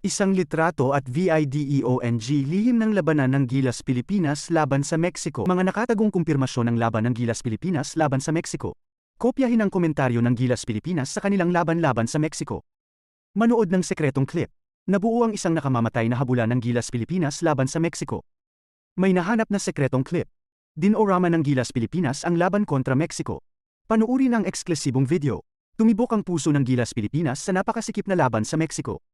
Isang litrato at VIDEONG lihim ng labanan ng Gilas Pilipinas laban sa Mexico. Mga nakatagong kumpirmasyon ng laban ng Gilas Pilipinas laban sa Mexico. Kopyahin ang komentaryo ng Gilas Pilipinas sa kanilang laban-laban sa Mexico. Manood ng sekretong clip. Nabuo ang isang nakamamatay na habulan ng Gilas Pilipinas laban sa Mexico. May nahanap na sekretong clip. Dinorama ng Gilas Pilipinas ang laban kontra Mexico. Panuuri ng eksklusibong video. Tumibok ang puso ng Gilas Pilipinas sa napakasikip na laban sa Mexico.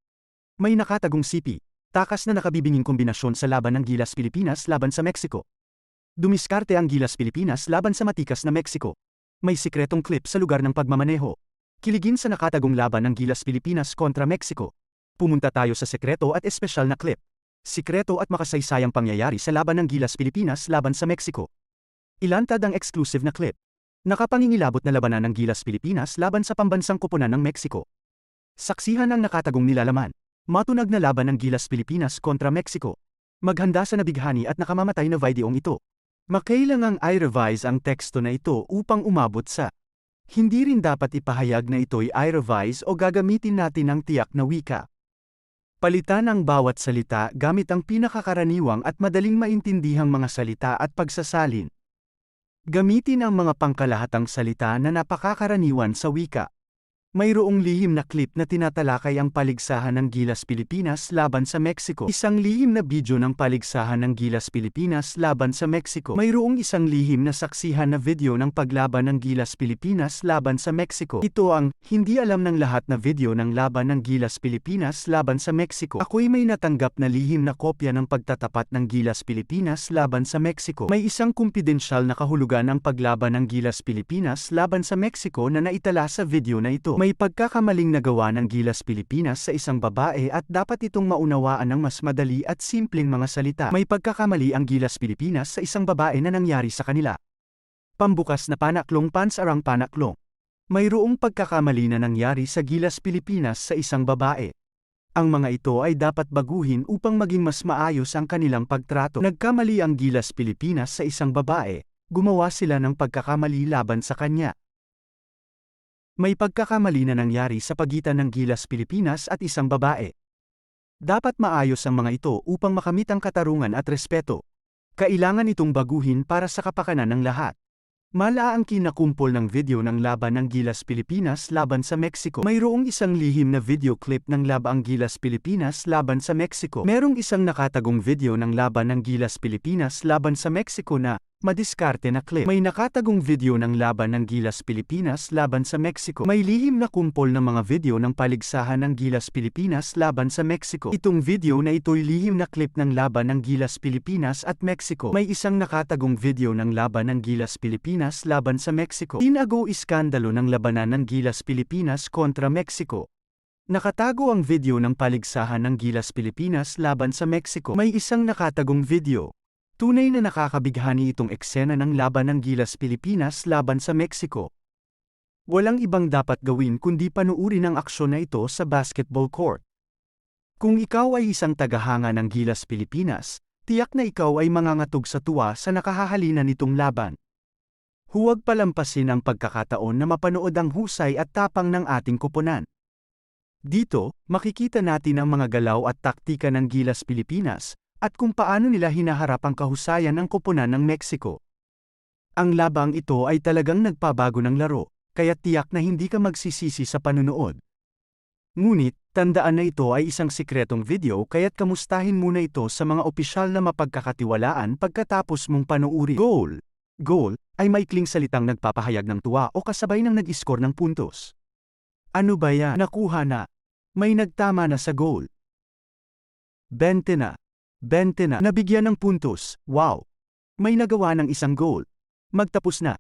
May nakatagong sipi, takas na nakabibinging kombinasyon sa laban ng Gilas Pilipinas laban sa Mexico. Dumiskarte ang Gilas Pilipinas laban sa matikas na Mexico. May sikretong clip sa lugar ng pagmamaneho. Kiligin sa nakatagong laban ng Gilas Pilipinas kontra Mexico. Pumunta tayo sa sekreto at espesyal na clip. Sikreto at makasaysayang pangyayari sa laban ng Gilas Pilipinas laban sa Mexico. Ilantad ang exclusive na clip. Nakapangingilabot na labanan ng Gilas Pilipinas laban sa pambansang koponan ng Mexico. Saksihan ang nakatagong nilalaman. Matunag na laban ng Gilas Pilipinas kontra Mexico. Maghanda sa nabighani at nakamamatay na videong ito. Makailangang i-revise ang teksto na ito upang umabot sa hindi rin dapat ipahayag na ito'y i-revise o gagamitin natin ang tiyak na wika. Palitan ang bawat salita gamit ang pinakakaraniwang at madaling maintindihang mga salita at pagsasalin. Gamitin ang mga pangkalahatang salita na napakakaraniwan sa wika. Mayroong lihim na clip na tinatalakay ang paligsahan ng Gilas Pilipinas laban sa Mexico. Isang lihim na video ng paligsahan ng Gilas Pilipinas laban sa Mexico. Mayroong isang lihim na saksihan na video ng paglaban ng Gilas Pilipinas laban sa Mexico. Ito ang hindi alam ng lahat na video ng laban ng Gilas Pilipinas laban sa Mexico. Ako'y may natanggap na lihim na kopya ng pagtatapat ng Gilas Pilipinas laban sa Mexico. May isang kumpidensyal na kahulugan ang paglaban ng Gilas Pilipinas laban sa Mexico na naitala sa video na ito. May pagkakamaling nagawa ng Gilas Pilipinas sa isang babae at dapat itong maunawaan ng mas madali at simpleng mga salita. May pagkakamali ang Gilas Pilipinas sa isang babae na nangyari sa kanila. Pambukas na panaklong pansarang panaklong. Mayroong pagkakamali na nangyari sa Gilas Pilipinas sa isang babae. Ang mga ito ay dapat baguhin upang maging mas maayos ang kanilang pagtrato. Nagkamali ang Gilas Pilipinas sa isang babae, gumawa sila ng pagkakamali laban sa kanya. May pagkakamali na nangyari sa pagitan ng Gilas Pilipinas at isang babae. Dapat maayos ang mga ito upang makamit ang katarungan at respeto. Kailangan itong baguhin para sa kapakanan ng lahat. Mala ang kinakumpol ng video ng laban ng Gilas Pilipinas laban sa Mexico. Mayroong isang lihim na video clip ng labang Gilas Pilipinas laban sa Mexico. Merong isang nakatagong video ng laban ng Gilas Pilipinas laban sa Mexico na madiskarte na clip. May nakatagong video ng laban ng Gilas Pilipinas laban sa Mexico. May lihim na kumpol ng mga video ng paligsahan ng Gilas Pilipinas laban sa Mexico. Itong video na ito'y lihim na clip ng laban ng Gilas Pilipinas at Mexico. May isang nakatagong video ng laban ng Gilas Pilipinas laban sa Mexico. Tinago iskandalo ng labanan ng Gilas Pilipinas kontra Mexico. Nakatago ang video ng paligsahan ng Gilas Pilipinas laban sa Mexico. May isang nakatagong video. Tunay na nakakabighani itong eksena ng laban ng Gilas Pilipinas laban sa Mexico. Walang ibang dapat gawin kundi panuurin ang aksyon na ito sa basketball court. Kung ikaw ay isang tagahanga ng Gilas Pilipinas, tiyak na ikaw ay mangangatog sa tuwa sa nakahahalina nitong laban. Huwag palampasin ang pagkakataon na mapanood ang husay at tapang ng ating kuponan. Dito, makikita natin ang mga galaw at taktika ng Gilas Pilipinas, at kung paano nila hinaharap ang kahusayan ng koponan ng Mexico. Ang labang ito ay talagang nagpabago ng laro, kaya tiyak na hindi ka magsisisi sa panunood. Ngunit, tandaan na ito ay isang sikretong video kaya't kamustahin muna ito sa mga opisyal na mapagkakatiwalaan pagkatapos mong panuuri. Goal! Goal ay maikling salitang nagpapahayag ng tuwa o kasabay ng nag-score ng puntos. Ano ba yan? Nakuha na. May nagtama na sa goal. 20 na. 20 na. Nabigyan ng puntos. Wow! May nagawa ng isang goal. Magtapos na.